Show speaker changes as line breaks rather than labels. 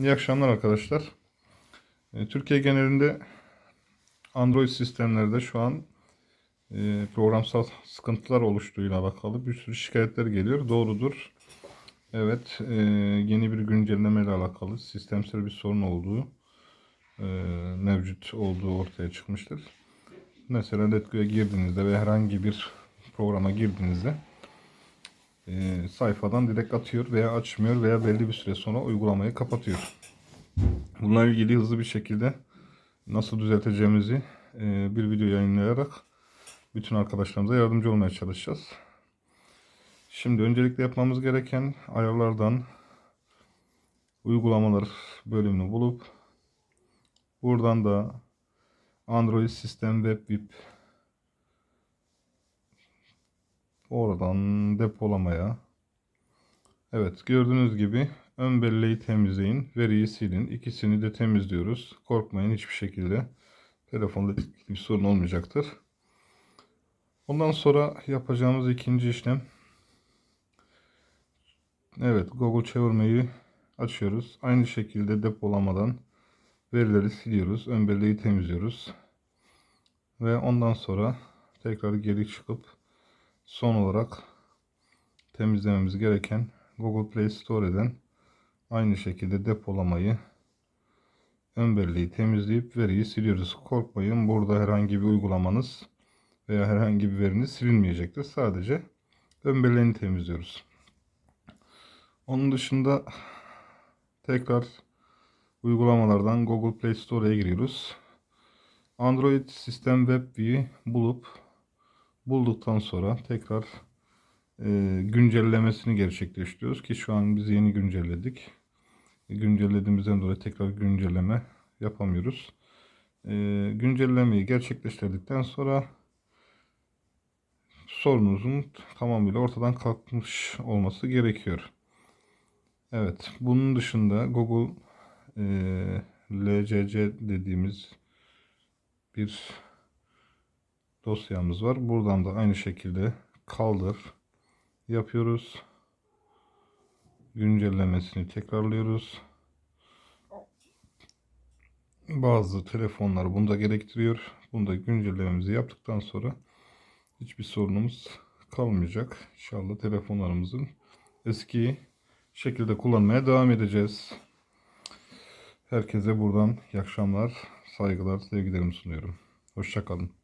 İyi akşamlar arkadaşlar. E, Türkiye genelinde Android sistemlerde şu an e, programsal sıkıntılar oluştuğuyla alakalı bir sürü şikayetler geliyor. Doğrudur. Evet, e, yeni bir güncelleme ile alakalı sistemsel bir sorun olduğu e, mevcut olduğu ortaya çıkmıştır. Mesela Letgo'ya girdiğinizde ve herhangi bir programa girdiğinizde e, sayfadan direkt atıyor veya açmıyor veya belli bir süre sonra uygulamayı kapatıyor. Bununla ilgili hızlı bir şekilde nasıl düzelteceğimizi e, bir video yayınlayarak bütün arkadaşlarımıza yardımcı olmaya çalışacağız. Şimdi öncelikle yapmamız gereken ayarlardan uygulamalar bölümünü bulup buradan da Android Sistem Web VIP oradan depolamaya Evet gördüğünüz gibi ön belleği temizleyin, veriyi silin. İkisini de temizliyoruz. Korkmayın hiçbir şekilde telefonda bir sorun olmayacaktır. Ondan sonra yapacağımız ikinci işlem Evet Google çevirmeyi açıyoruz. Aynı şekilde depolamadan verileri siliyoruz. Ön belleği temizliyoruz. Ve ondan sonra tekrar geri çıkıp son olarak temizlememiz gereken Google Play Store'den aynı şekilde depolamayı ön belleği temizleyip veriyi siliyoruz. Korkmayın burada herhangi bir uygulamanız veya herhangi bir veriniz silinmeyecektir. Sadece ön belleğini temizliyoruz. Onun dışında tekrar uygulamalardan Google Play Store'ya giriyoruz. Android Sistem Web V'yi bulup bulduktan sonra tekrar e, güncellemesini gerçekleştiriyoruz ki şu an biz yeni güncelledik. E, güncellediğimizden dolayı tekrar güncelleme yapamıyoruz. E, güncellemeyi gerçekleştirdikten sonra sorunuzun tamamıyla ortadan kalkmış olması gerekiyor. Evet, bunun dışında Google e, LCC dediğimiz bir dosyamız var. Buradan da aynı şekilde kaldır yapıyoruz. Güncellemesini tekrarlıyoruz. Bazı telefonlar bunu da gerektiriyor. Bunu da güncellememizi yaptıktan sonra hiçbir sorunumuz kalmayacak. İnşallah telefonlarımızın eski şekilde kullanmaya devam edeceğiz. Herkese buradan iyi akşamlar, saygılar, sevgilerimi sunuyorum. Hoşçakalın.